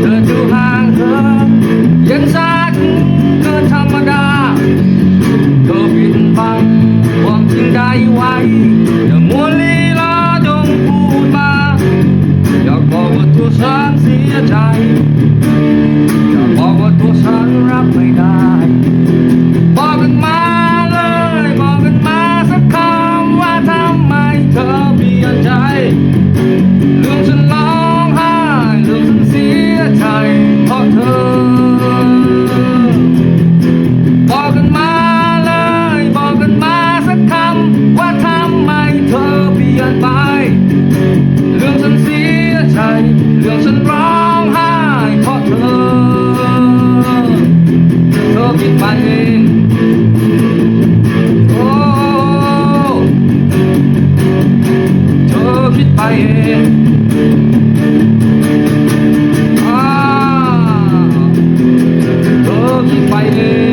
เธออยู่ห่างเธอยังสักเกินธรรมดาเธอปิดบังความจริงได้ไว้อย่ามัวลีลาจงพูดมาอยากบอกว่าตัวฉันเสียใจ อย่างฉันร้องไห้เพราะเธอ เธอคิดไปเองอ้เธอคิดไปเองไปเอง